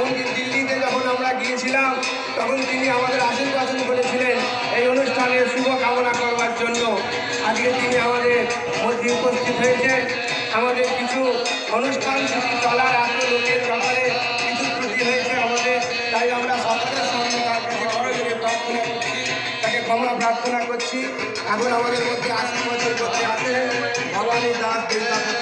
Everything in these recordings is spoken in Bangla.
এমনকি দিল্লিতে যখন আমরা গিয়েছিলাম, তখন তিনি আমাদের আশীর্বাদন করেছিলেন এই অনুষ্ঠানের শুভ কামনা করবার জন্য। আজকে তিনি আমাদের মধ্যে উপস্থিত হয়েছেন। আমাদের কিছু অনুষ্ঠান শুধু চলার আগে লোকের ব্যাপারে কিছু ত্রুটি হয়েছে আমাদের, তাই আমরা সকলের সামনে তার কাছে করজোরে প্রার্থনা করছি। তাকে ক্ষমা প্রার্থনা করছি। এখন আমাদের মধ্যে আশি বছর করতে আছেন ভবানী দাস দুর্গাপতি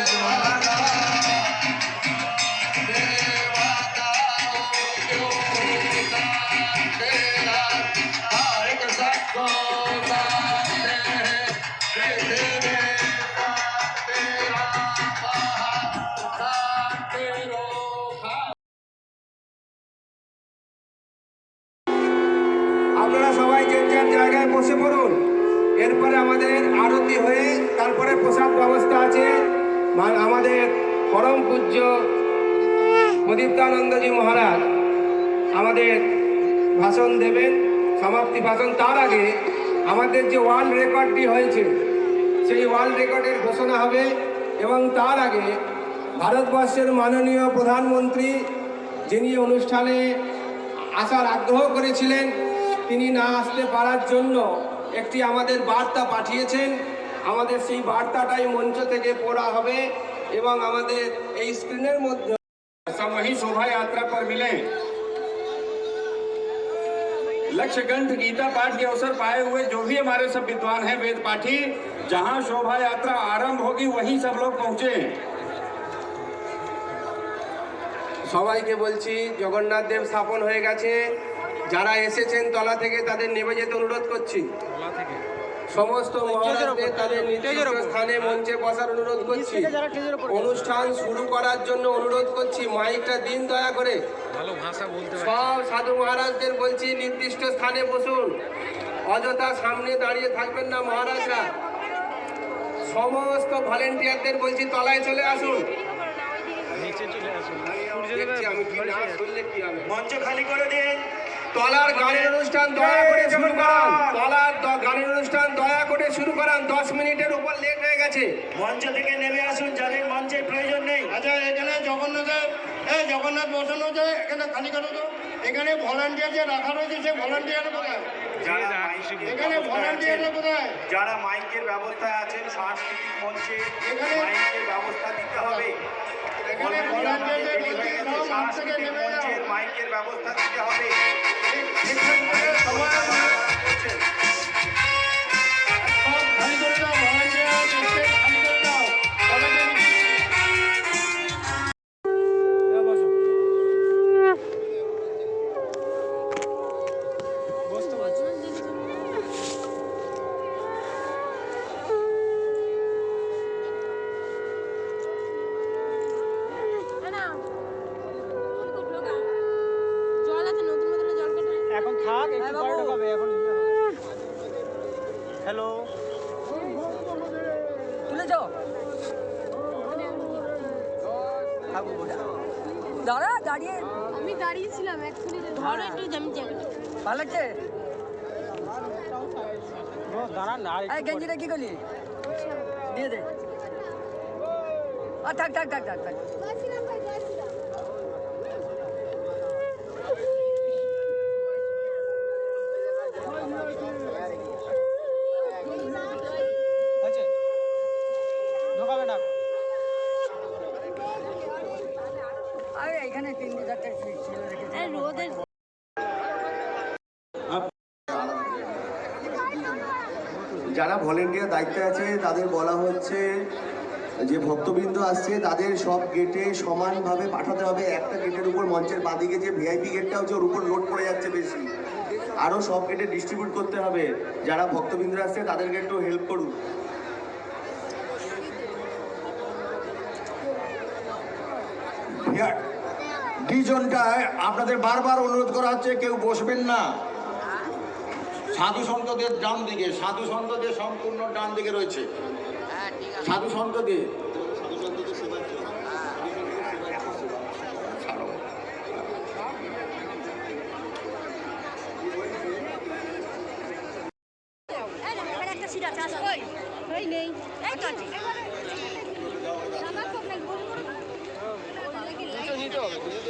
তারপরে প্রসাদ ব্যবস্থা আছে। আমাদের পরম পূজ্য প্রদীপ্তানন্দজি মহারাজ আমাদের ভাষণ দেবেন, সমাপ্তি ভাষণ তার আগে আমাদের যে ওয়ার্ল্ড রেকর্ডটি হয়েছে, সেই ওয়ার্ল্ড রেকর্ডের ঘোষণা হবে এবং তার আগে ভারতবর্ষের মাননীয় প্রধানমন্ত্রী যিনি অনুষ্ঠানে আসার আগ্রহ করেছিলেন, তিনি না আসতে পারার জন্য একটি আমাদের বার্তা পাঠিয়েছেন। আমাদের সেই বার্তাটাই মঞ্চ থেকে পড়া হবে এবং আমাদের এই স্ক্রিনের মধ্যে सब वही शोभा यात्रा पर मिले लक्ष्य ग्रंथ गीता पाठ के अवसर पाए हुए जो भी हमारे सब विद्वान हैं वेद पाठी जहां शोभा यात्रा आरंभ होगी वहीं सब लोग पहुंचे সবাইকে বলছি জগন্নাথ দেব স্থাপন হয়ে গেছে যারা এসেছেন তলা থেকে তাদের নেমে যেতে অনুরোধ করছি সমস্ত মহারাজদের তাদের নির্দিষ্ট স্থানে মঞ্চে বসার অনুরোধ করছি। অনুষ্ঠান শুরু করার জন্য অনুরোধ করছি মাইকটা দিন দয়া করে। সব সাধু মহারাজদের বলছি নির্দিষ্ট স্থানে বসুন। অযথা সামনে দাঁড়িয়ে থাকবেন না মহারাজরা। সমস্ত ভলেন্টিয়ারদের বলছি তলায় চলে আসুন। আমি কি না শুনলে কি হবে। মঞ্চ খালি করে দিন। তলার গানের অনুষ্ঠান দয়া করে শুরু করান। তলার গানের অনুষ্ঠান দয়া করে শুরু করান। দশ মিনিটের উপর লেট হয়ে গেছে। মঞ্চ থেকে নেমে আসুন যাদের মঞ্চের প্রয়োজন নেই। আচ্ছা এখানে জগন্নাথের এই জগন্নাথ বসানো আছে এখানে খালি করো তো এখানে ভলান্টিয়ার যে রাখা রয়েছে সে ভলান্টিয়ার কোথায় যারা মাইকের এখানে ব্যবস্থায় ভলান্টিয়ার কোথায় যারা মাইকের ব্যবস্থায় আছেন সাংস্কৃতিক মঞ্চে এখানে- মাইকের ব্যবস্থা দিতে হবে। এখানে ভলান্টিয়ারদের সব থেকে নেমে যাও। মাইকের ব্যবস্থা দিতে হবে। সবাই হ্যালো। তুলে যাও। দাঁড়া দাঁড়িয়ে। আমি দাঁড়িয়েছিলাম অ্যাকচুয়ালি ধরো একটু আমি জ্যাকেট ভালো লাগছে? দাঁড়ান না আর এই গেঞ্জিটা কি করলি? দিয়ে দে। আর থাক থাক থাক থাক থাক হয়েছে ঢোকাবে না আরে এখানে তিন দু চারটে ছিল রেখেছে রোদের যারা ভলেন্টিয়ার দায়িত্বে আছে, তাদের বলা হচ্ছে যে ভক্তবৃন্দ আসছে, তাদের সব গেটে সমানভাবে পাঠাতে হবে। একটা গেটের উপর মঞ্চের বাদিকে যে ভিআইপি গেটটা হচ্ছে ওর উপর লোড পড়ে যাচ্ছে বেশি। আরও সব গেটে ডিস্ট্রিবিউট করতে হবে। যারা ভক্তবৃন্দ আসছে, তাদেরকে একটু হেল্প করুন। আপনাদের বারবার অনুরোধ করা হচ্ছে, কেউ বসবেন না। সাধু সন্তদের ডান দিকে সাধু সন্তদের সম্পূর্ণ ডান দিকে রয়েছে। সাধু সন্তদের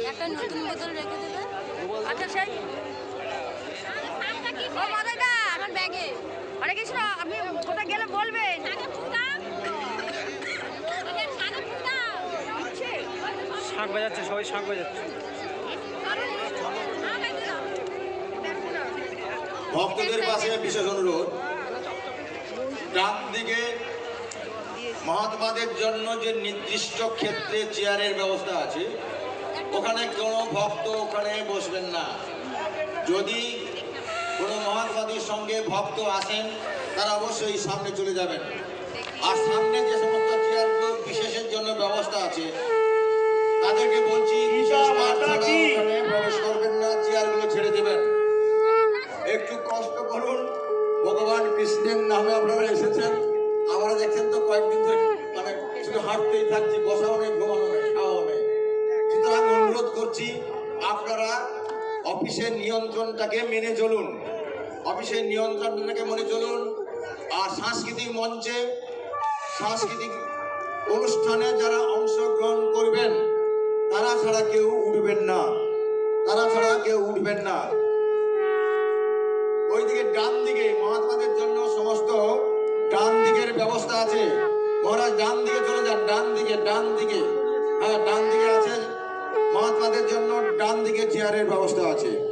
একটা নতুন বোতল রেখে দেবে আচ্ছা সেই। আমার ব্যাগে হরে কৃষ্ণ আপনি কোথায় গেলে বলবেন। আচ্ছা। শাঁখ বাজাচ্ছে সবাই শাঁখ বাজাচ্ছে। ভক্তদের পাশে বিশেষ অনুরোধ ডান দিকে মহাত্মাদের জন্য যে নির্দিষ্ট ক্ষেত্রে চেয়ারের ব্যবস্থা আছে ওখানে কোনো ভক্ত ওখানে বসবেন না। যদি কোনো মহানবাদীর সঙ্গে ভক্ত আসেন তারা অবশ্যই সামনে চলে যাবেন। আর সামনে যে সমস্ত চেয়ারগুলো বিশেষের জন্য ব্যবস্থা আছে তাদেরকে বলছি বিশেষ প্রবেশ করবেন। নিয়ন্ত্রণটাকে মেনে চলুন। অফিসের নিয়ন্ত্রণটাকে মেনে চলুন। আর সাংস্কৃতিক মঞ্চে, সাংস্কৃতিক অনুষ্ঠানে যারা অংশগ্রহণ করবেন, তারা ছাড়া কেউ উঠবেন না। তারা ছাড়া কেউ উঠবেন না। ওইদিকে ডান দিকে মহাত্মাদের জন্য সমস্ত ডান দিকের ব্যবস্থা আছে। মহারাজ, ডান দিকে চলে যান। ডান দিকে ডান দিকে। হ্যাঁ ডান দিকে আছে। মহাত্মাদের জন্য ডান দিকে চেয়ারের ব্যবস্থা আছে।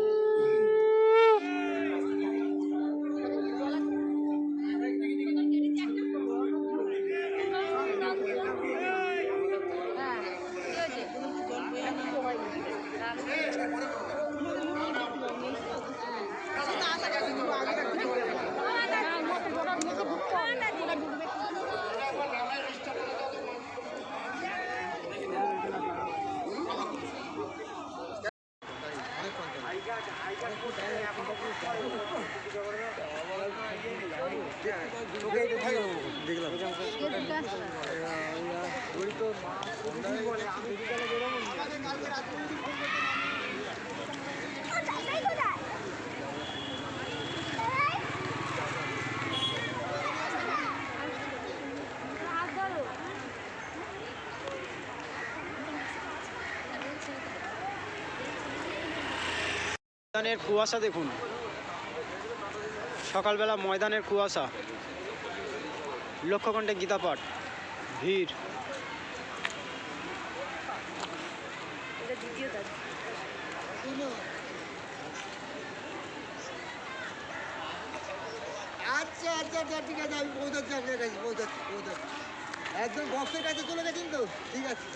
ময়দানের কুয়াশা দেখুন। সকালবেলা ময়দানের কুয়াশা। লক্ষ্যকণ্ঠে গীতা পাঠ ভিড় আচ্ছা আচ্ছা আচ্ছা ঠিক আছে, আমি পৌঁছাচ্ছি আপনার কাছে পৌঁছাচ্ছি পৌঁছাচ্ছি। একদম বক্সের কাছে চলে গেছেন তো? ঠিক আছে।